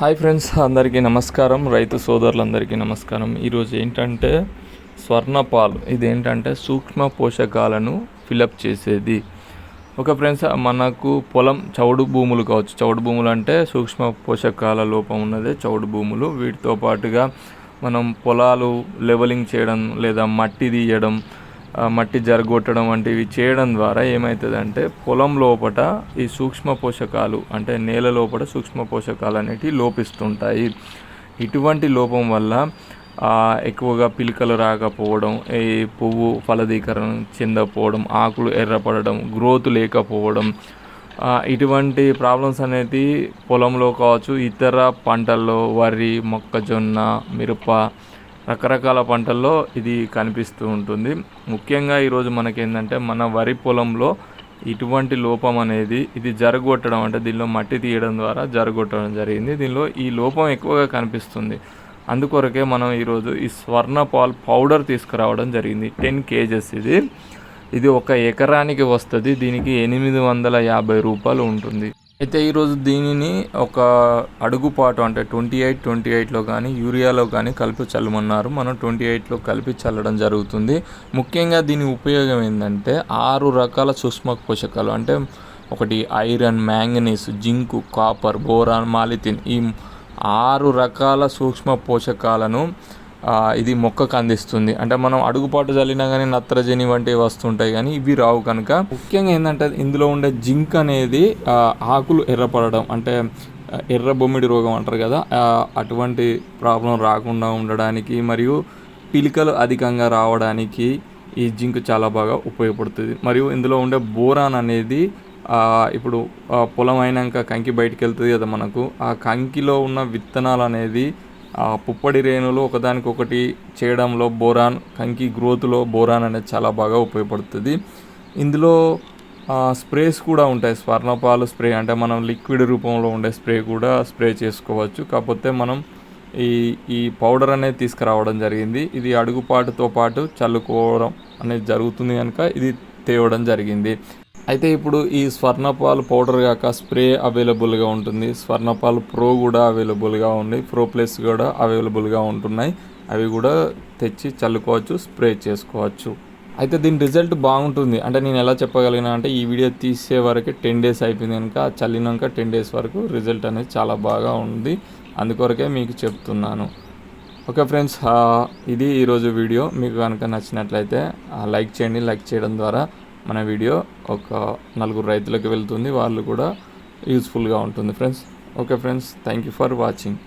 Hi friends అందరికీ నమస్కారం. రైతు సోదరులందరికీ నమస్కారం. ఈరోజు ఏంటంటే స్వర్ణపాలు. ఇదేంటంటే సూక్ష్మ పోషకాలను ఫిలప్ చేసేది. ఒక ఫ్రెండ్స్ మనకు పొలం చౌడు భూములు కావచ్చు. చౌడు భూములు అంటే సూక్ష్మ పోషకాల లోపం ఉన్నదే చౌడు భూములు. వీటితో పాటుగా మనం పొలాలు లెవలింగ్ చేయడం లేదా మట్టి తీయడం మట్టి జరగొట్టడం వంటివి చేయడం ద్వారా ఏమవుతుందంటే పొలం లోపట ఈ సూక్ష్మ పోషకాలు అంటే నేల లోపల సూక్ష్మ పోషకాలు అనేటివి లోపిస్తుంటాయి. ఇటువంటి లోపం వల్ల ఎక్కువగా పిలికలు రాకపోవడం ఈ పువ్వు ఫలదీకరణ చెందకపోవడం ఆకులు ఎర్రపడడం గ్రోత్ లేకపోవడం ఇటువంటి ప్రాబ్లమ్స్ అనేది పొలంలో కావచ్చు ఇతర పంటల్లో వరి మొక్కజొన్న మిరప రకరకాల పంటల్లో ఇది కనిపిస్తూ ఉంటుంది. ముఖ్యంగా ఈరోజు మనకేంటంటే మన వరి పొలంలో ఇటువంటి లోపం అనేది ఇది జరగొట్టడం అంటే దీనిలో మట్టి తీయడం ద్వారా జరగొట్టడం జరిగింది. దీనిలో ఈ లోపం ఎక్కువగా కనిపిస్తుంది. అందుకొరకే మనం ఈరోజు ఈ స్వర్ణ పాల్ పౌడర్ తీసుకురావడం జరిగింది. టెన్ కేజెస్ ఇది. ఇది ఒక ఎకరానికి వస్తుంది. దీనికి ఎనిమిది వందల యాభై రూపాయలు ఉంటుంది. అయితే ఈరోజు దీనిని ఒక అడుగుపాటు అంటే ట్వంటీ ఎయిట్ ట్వంటీ ఎయిట్లో కానీ యూరియాలో కానీ కలిపి చల్లమన్నారు. మనం ట్వంటీ ఎయిట్లో కలిపి చల్లడం జరుగుతుంది. ముఖ్యంగా దీని ఉపయోగం ఏంటంటే ఆరు రకాల సూక్ష్మ పోషకాలు అంటే ఒకటి iron manganese zinc copper boron మాలిథిన్ ఈ ఆరు రకాల సూక్ష్మ పోషకాలను ఇది మొక్కకు అందిస్తుంది. అంటే మనం అడుగుపాటు చల్లినా కానీ నత్రజని వంటివి వస్తుంటాయి కానీ ఇవి రావు కనుక. ముఖ్యంగా ఏంటంటే ఇందులో ఉండే జింక్ అనేది ఆకులు ఎర్రపడడం అంటే ఎర్ర బొమ్మిడి రోగం అంటారు కదా అటువంటి ప్రాబ్లం రాకుండా ఉండడానికి మరియు పిలికలు అధికంగా రావడానికి ఈ జింక్ చాలా బాగా ఉపయోగపడుతుంది. మరియు ఇందులో ఉండే బోరాన్ అనేది ఇప్పుడు పొలం అయినాక కంకి బయటికి వెళ్తుంది కదా మనకు. ఆ కంకిలో ఉన్న విత్తనాలు అనేది ఆ పుప్పడి రేణులు ఒకదానికొకటి చేయడంలో బోరాన్ కంకి గ్రోత్లో బోరాన్ అనేది చాలా బాగా ఉపయోగపడుతుంది. ఇందులో స్ప్రేస్ కూడా ఉంటాయి. స్వర్ణపాలు స్ప్రే అంటే మనం లిక్విడ్ రూపంలో ఉండే స్ప్రే కూడా స్ప్రే చేసుకోవచ్చు. కాకపోతే మనం ఈ ఈ పౌడర్ అనేది తీసుకురావడం జరిగింది. ఇది అడుగుపాటుతో పాటు చల్లుకోవడం అనేది జరుగుతుంది కనుక ఇది తేవడం జరిగింది. అయితే ఇప్పుడు ఈ స్వర్ణపాల్ పౌడర్ కాక స్ప్రే అవైలబుల్గా ఉంటుంది. స్వర్ణపాల్ ప్రో కూడా అవైలబుల్గా ఉంది. ప్రో ప్లస్ కూడా అవైలబుల్గా ఉంటున్నాయి. అవి కూడా తెచ్చి చల్లుకోవచ్చు స్ప్రే చేసుకోవచ్చు. అయితే దీని రిజల్ట్ బాగుంటుంది. అంటే నేను ఎలా చెప్పగలిగిన అంటే ఈ వీడియో తీసే వరకు టెన్ డేస్ అయిపోయింది కనుక చల్లినాక టెన్ డేస్ వరకు రిజల్ట్ అనేది చాలా బాగా ఉంది. అందుకొరకే మీకు చెప్తున్నాను. ఓకే ఫ్రెండ్స్ ఇది ఈరోజు వీడియో. మీకు కనుక నచ్చినట్లయితే ఆ, లైక్ చేయండి. లైక్ చేయడం ద్వారా మన వీడియో ఒక నలుగురు రైతులకు వెళ్తుంది వాళ్ళు కూడా యూస్ఫుల్గా ఉంటుంది. Friends okay friends thank you for watching